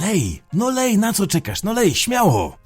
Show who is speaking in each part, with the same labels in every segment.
Speaker 1: Lej, no lej, na co czekasz? No lej, śmiało!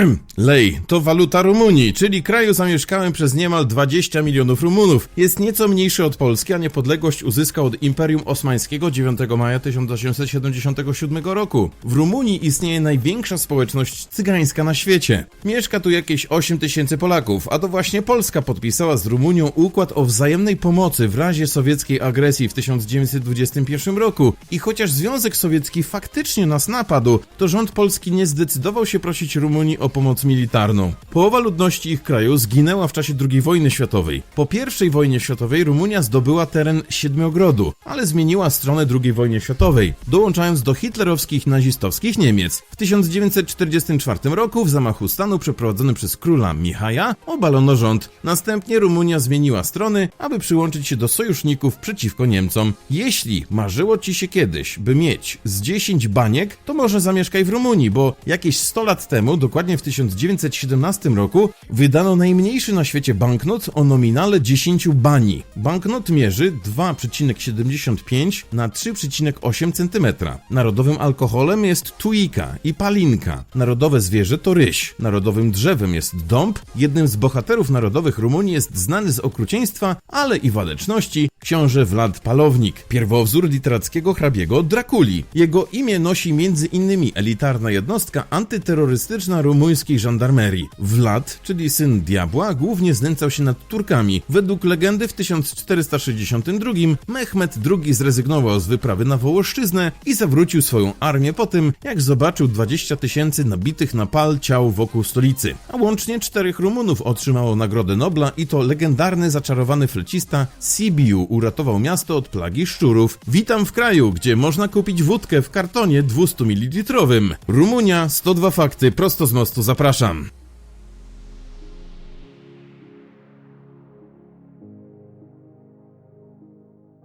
Speaker 2: Lej to waluta Rumunii, czyli kraju zamieszkałym przez niemal 20 milionów Rumunów. Jest nieco mniejszy od Polski, a niepodległość uzyskał od Imperium Osmańskiego 9 maja 1877 roku. W Rumunii istnieje największa społeczność cygańska na świecie. Mieszka tu jakieś 8 tysięcy Polaków, a to właśnie Polska podpisała z Rumunią układ o wzajemnej pomocy w razie sowieckiej agresji w 1921 roku. I chociaż Związek Sowiecki faktycznie nas napadł, to rząd polski nie zdecydował się prosić Rumunii o pomoc militarną. Połowa ludności ich kraju zginęła w czasie II wojny światowej. Po I wojnie światowej Rumunia zdobyła teren Siedmiogrodu, ale zmieniła stronę II wojny światowej, dołączając do hitlerowskich nazistowskich Niemiec. W 1944 roku w zamachu stanu przeprowadzonym przez króla Michaja obalono rząd. Następnie Rumunia zmieniła strony, aby przyłączyć się do sojuszników przeciwko Niemcom. Jeśli marzyło ci się kiedyś, by mieć z 10 baniek, to może zamieszkaj w Rumunii, bo jakieś 100 lat temu, dokładnie w 1917 roku, wydano najmniejszy na świecie banknot o nominale 10 bani. Banknot mierzy 2,75 na 3,8 cm. Narodowym alkoholem jest tuika i palinka. Narodowe zwierzę to ryś. Narodowym drzewem jest dąb. Jednym z bohaterów narodowych Rumunii jest znany z okrucieństwa, ale i waleczności książę Wlad Palownik, pierwowzór literackiego hrabiego Drakuli. Jego imię nosi między innymi elitarna jednostka antyterrorystyczna rumuńskiej żandarmerii. Wlad, czyli syn diabła, głównie znęcał się nad Turkami. Według legendy w 1462 Mehmed II zrezygnował z wyprawy na Wołoszczyznę i zawrócił swoją armię po tym, jak zobaczył 20 tysięcy nabitych na pal ciał wokół stolicy. A łącznie czterech Rumunów otrzymało Nagrodę Nobla i to legendarny zaczarowany flecista Sibiu uratował miasto od plagi szczurów. Witam w kraju, gdzie można kupić wódkę w kartonie 200 ml. Rumunia, 102 fakty, prosto z mostu zapraszam.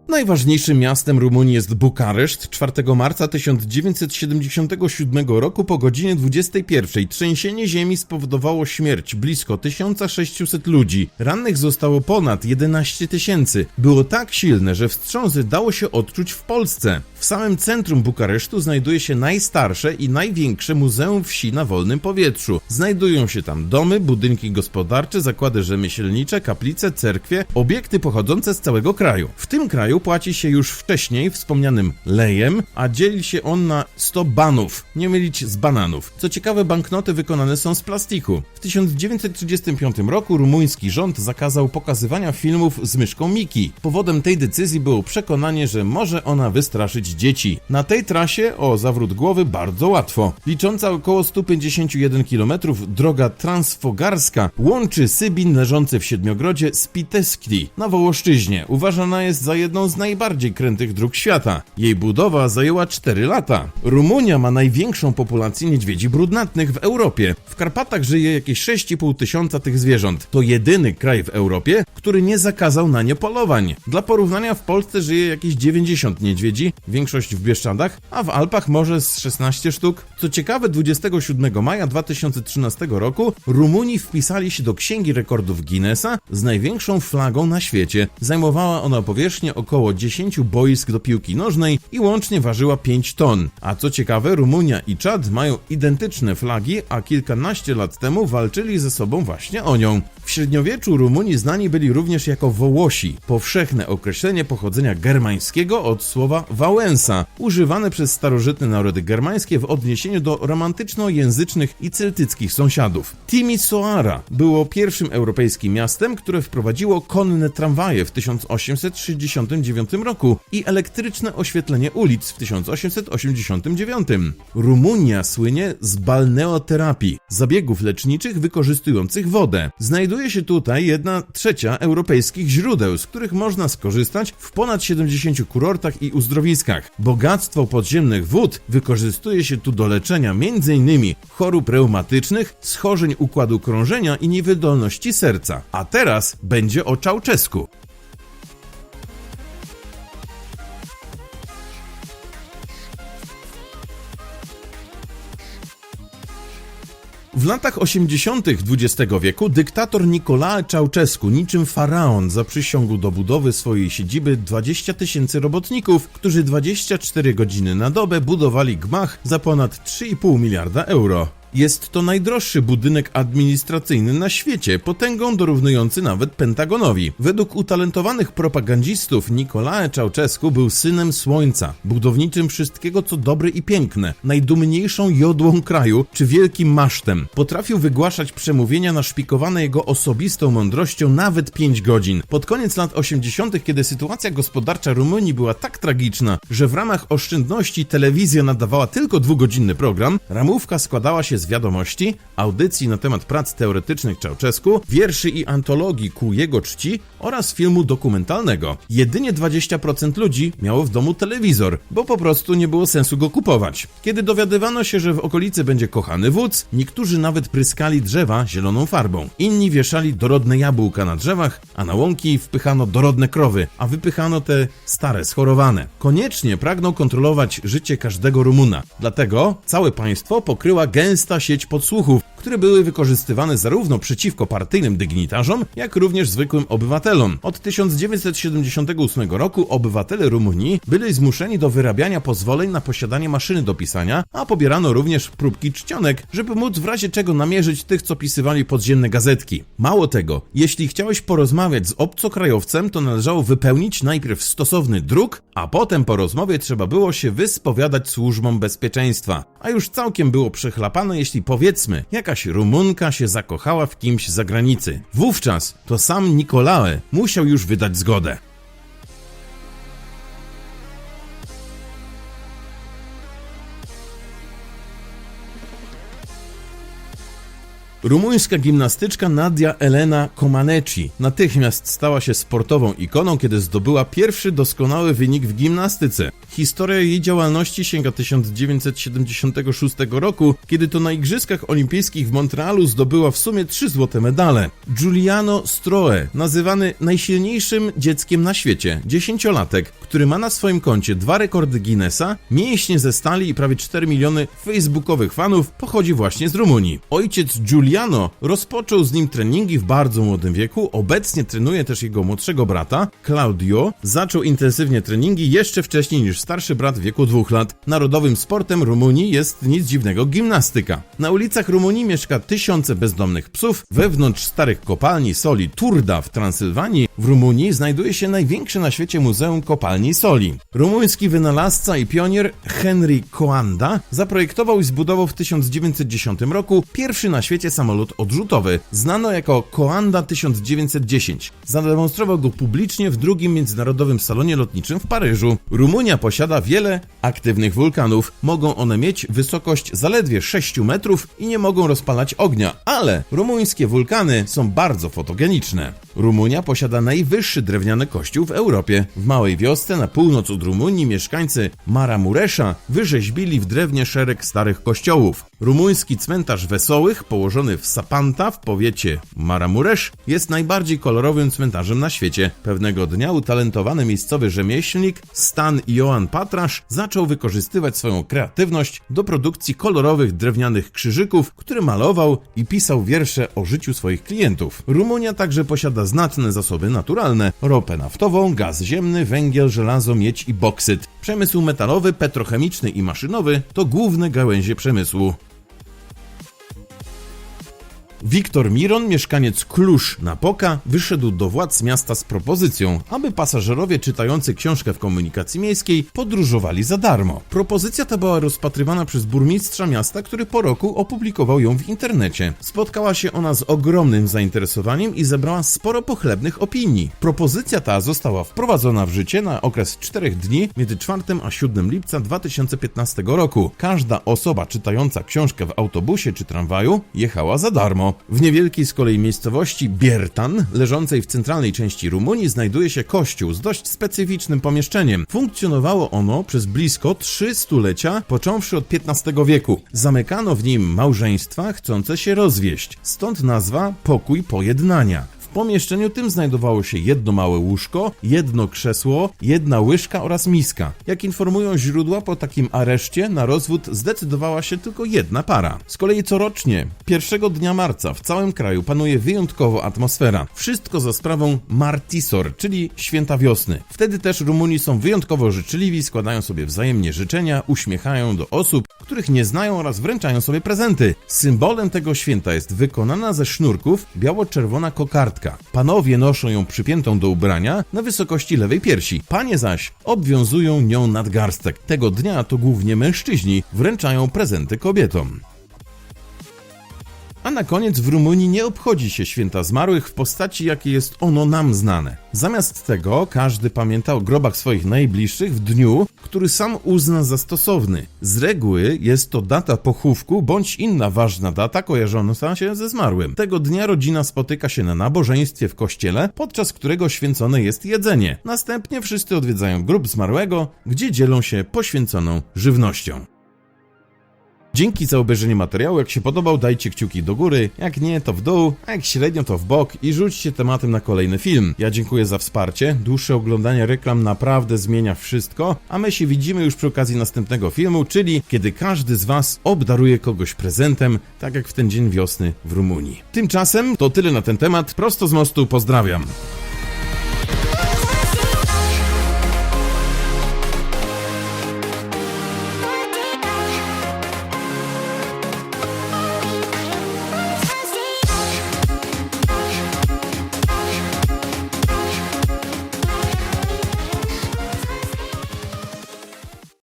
Speaker 2: Najważniejszym miastem Rumunii jest Bukareszt. 4 marca 1977 roku po godzinie 21 trzęsienie ziemi spowodowało śmierć blisko 1600 ludzi. Rannych zostało ponad 11 tysięcy. Było tak silne, że wstrząsy dało się odczuć w Polsce. W samym centrum Bukaresztu znajduje się najstarsze i największe muzeum wsi na wolnym powietrzu. Znajdują się tam domy, budynki gospodarcze, zakłady rzemieślnicze, kaplice, cerkwie, obiekty pochodzące z całego kraju. W tym kraju płaci się już wcześniej wspomnianym lejem, a dzieli się on na 100 banów, nie mylić z bananów. Co ciekawe, banknoty wykonane są z plastiku. W 1935 roku rumuński rząd zakazał pokazywania filmów z myszką Miki. Powodem tej decyzji było przekonanie, że może ona wystraszyć dzieci. Na tej trasie o zawrót głowy bardzo łatwo. Licząca około 151 km droga transfogarska łączy Sybin leżący w Siedmiogrodzie z Piteskli na Wołoszczyźnie. Uważana jest za jedną z najbardziej krętych dróg świata. Jej budowa zajęła 4 lata. Rumunia ma największą populację niedźwiedzi brudnatnych w Europie. W Karpatach żyje jakieś 6,5 tysiąca tych zwierząt. To jedyny kraj w Europie, który nie zakazał na nie polowań. Dla porównania w Polsce żyje jakieś 90 niedźwiedzi, większość w Bieszczadach, a w Alpach może z 16 sztuk. Co ciekawe, 27 maja 2013 roku Rumuni wpisali się do Księgi Rekordów Guinnessa z największą flagą na świecie. Zajmowała ona powierzchnię około 10 boisk do piłki nożnej i łącznie ważyła 5 ton. A co ciekawe, Rumunia i Czad mają identyczne flagi, a kilkanaście lat temu walczyli ze sobą właśnie o nią. W średniowieczu Rumuni znani byli również jako Wołosi, powszechne określenie pochodzenia germańskiego od słowa Wałęsa, używane przez starożytne narody germańskie w odniesieniu do romantyczno-języcznych i celtyckich sąsiadów. Timisoara było pierwszym europejskim miastem, które wprowadziło konne tramwaje w 1869 roku i elektryczne oświetlenie ulic w 1889. Rumunia słynie z balneoterapii, zabiegów leczniczych wykorzystujących wodę. Znajduje się tutaj jedna trzecia europejskich źródeł, z których można skorzystać w ponad 70 kurortach i uzdrowiskach. Bogactwo podziemnych wód wykorzystuje się tu do leczenia m.in. chorób reumatycznych, schorzeń układu krążenia i niewydolności serca. A teraz będzie o Czałczesku. W latach 80. XX wieku dyktator Nicolae Ceausescu niczym faraon zaprzysiągł do budowy swojej siedziby 20 tysięcy robotników, którzy 24 godziny na dobę budowali gmach za ponad 3,5 miliarda euro. Jest to najdroższy budynek administracyjny na świecie, potęgą dorównujący nawet Pentagonowi. Według utalentowanych propagandistów Nicolae Ceausescu był synem słońca, budowniczym wszystkiego co dobre i piękne, najdumniejszą jodłą kraju czy wielkim masztem. Potrafił wygłaszać przemówienia naszpikowane jego osobistą mądrością nawet 5 godzin. Pod koniec lat 80., kiedy sytuacja gospodarcza Rumunii była tak tragiczna, że w ramach oszczędności telewizja nadawała tylko dwugodzinny program, ramówka składała się z wiadomości, audycji na temat prac teoretycznych Ceausescu, wierszy i antologii ku jego czci oraz filmu dokumentalnego. Jedynie 20% ludzi miało w domu telewizor, bo po prostu nie było sensu go kupować. Kiedy dowiadywano się, że w okolicy będzie kochany wódz, niektórzy nawet pryskali drzewa zieloną farbą. Inni wieszali dorodne jabłka na drzewach, a na łąki wpychano dorodne krowy, a wypychano te stare, schorowane. Koniecznie pragnął kontrolować życie każdego Rumuna. Dlatego całe państwo pokryła gęsta sieć podsłuchów, które były wykorzystywane zarówno przeciwko partyjnym dygnitarzom, jak również zwykłym obywatelom. Od 1978 roku obywatele Rumunii byli zmuszeni do wyrabiania pozwoleń na posiadanie maszyny do pisania, a pobierano również próbki czcionek, żeby móc w razie czego namierzyć tych, co pisywali podziemne gazetki. Mało tego, jeśli chciałeś porozmawiać z obcokrajowcem, to należało wypełnić najpierw stosowny druk, a potem po rozmowie trzeba było się wyspowiadać służbom bezpieczeństwa. A już całkiem było przechlapane, jeśli powiedzmy, jakaś Rumunka się zakochała w kimś z zagranicy. Wówczas to sam Nicolae musiał już wydać zgodę. Rumuńska gimnastyczka Nadia Elena Comaneci natychmiast stała się sportową ikoną, kiedy zdobyła pierwszy doskonały wynik w gimnastyce. Historia jej działalności sięga 1976 roku, kiedy to na Igrzyskach Olimpijskich w Montrealu zdobyła w sumie trzy złote medale. Giuliano Stroe, nazywany najsilniejszym dzieckiem na świecie, dziesięciolatek, który ma na swoim koncie dwa rekordy Guinnessa, mięśnie ze stali i prawie 4 miliony facebookowych fanów, pochodzi właśnie z Rumunii. Ojciec Giuliano rozpoczął z nim treningi w bardzo młodym wieku, obecnie trenuje też jego młodszego brata, Claudio. Zaczął intensywnie treningi jeszcze wcześniej niż starszy brat w wieku dwóch lat. Narodowym sportem Rumunii jest nic dziwnego gimnastyka. Na ulicach Rumunii mieszka tysiące bezdomnych psów. Wewnątrz starych kopalni soli Turda w Transylwanii w Rumunii znajduje się największe na świecie muzeum kopalni soli. Rumuński wynalazca i pionier Henry Coanda zaprojektował i zbudował w 1910 roku pierwszy na świecie samolot odrzutowy, znano jako Coanda 1910. Zademonstrował go publicznie w drugim międzynarodowym salonie lotniczym w Paryżu. Rumunia posiada wiele aktywnych wulkanów. Mogą one mieć wysokość zaledwie 6 metrów i nie mogą rozpalać ognia, ale rumuńskie wulkany są bardzo fotogeniczne. Rumunia posiada najwyższy drewniany kościół w Europie. W małej wiosce na północ od Rumunii mieszkańcy Maramuresza wyrzeźbili w drewnie szereg starych kościołów. Rumuński cmentarz Wesołych, położony w Sapanta w powiecie Maramuresz, jest najbardziej kolorowym cmentarzem na świecie. Pewnego dnia utalentowany miejscowy rzemieślnik Stan Joan Patrasz zaczął wykorzystywać swoją kreatywność do produkcji kolorowych drewnianych krzyżyków, które malował i pisał wiersze o życiu swoich klientów. Rumunia także posiada znatne zasoby naturalne: ropę naftową, gaz ziemny, węgiel, żelazo, miedź i boksyt. Przemysł metalowy, petrochemiczny i maszynowy to główne gałęzie przemysłu. Wiktor Miron, mieszkaniec Klusz Napoka, wyszedł do władz miasta z propozycją, aby pasażerowie czytający książkę w komunikacji miejskiej podróżowali za darmo. Propozycja ta była rozpatrywana przez burmistrza miasta, który po roku opublikował ją w internecie. Spotkała się ona z ogromnym zainteresowaniem i zebrała sporo pochlebnych opinii. Propozycja ta została wprowadzona w życie na okres 4 dni między 4 a 7 lipca 2015 roku. Każda osoba czytająca książkę w autobusie czy tramwaju jechała za darmo. W niewielkiej z kolei miejscowości Biertan, leżącej w centralnej części Rumunii, znajduje się kościół z dość specyficznym pomieszczeniem. Funkcjonowało ono przez blisko trzy stulecia, począwszy od XV wieku. Zamykano w nim małżeństwa chcące się rozwieść, stąd nazwa pokój pojednania. Pomieszczeniu tym znajdowało się jedno małe łóżko, jedno krzesło, jedna łyżka oraz miska. Jak informują źródła, po takim areszcie na rozwód zdecydowała się tylko jedna para. Z kolei corocznie, pierwszego dnia marca w całym kraju panuje wyjątkowo atmosfera. Wszystko za sprawą Martisor, czyli święta wiosny. Wtedy też Rumuni są wyjątkowo życzliwi, składają sobie wzajemnie życzenia, uśmiechają do osób, których nie znają oraz wręczają sobie prezenty. Symbolem tego święta jest wykonana ze sznurków biało-czerwona kokardka. Panowie noszą ją przypiętą do ubrania na wysokości lewej piersi. Panie zaś obwiązują nią nadgarstek. Tego dnia to głównie mężczyźni wręczają prezenty kobietom. A na koniec w Rumunii nie obchodzi się święta zmarłych w postaci, jakie jest ono nam znane. Zamiast tego każdy pamięta o grobach swoich najbliższych w dniu, który sam uzna za stosowny. Z reguły jest to data pochówku bądź inna ważna data kojarząca się ze zmarłym. Tego dnia rodzina spotyka się na nabożeństwie w kościele, podczas którego święcone jest jedzenie. Następnie wszyscy odwiedzają grób zmarłego, gdzie dzielą się poświęconą żywnością. Dzięki za obejrzenie materiału. Jak się podobał, dajcie kciuki do góry. Jak nie, to w dół, a jak średnio, to w bok i rzućcie tematem na kolejny film. Ja dziękuję za wsparcie. Dłuższe oglądanie reklam naprawdę zmienia wszystko, a my się widzimy już przy okazji następnego filmu, czyli kiedy każdy z Was obdaruje kogoś prezentem, tak jak w ten dzień wiosny w Rumunii. Tymczasem to tyle na ten temat. Prosto z mostu pozdrawiam.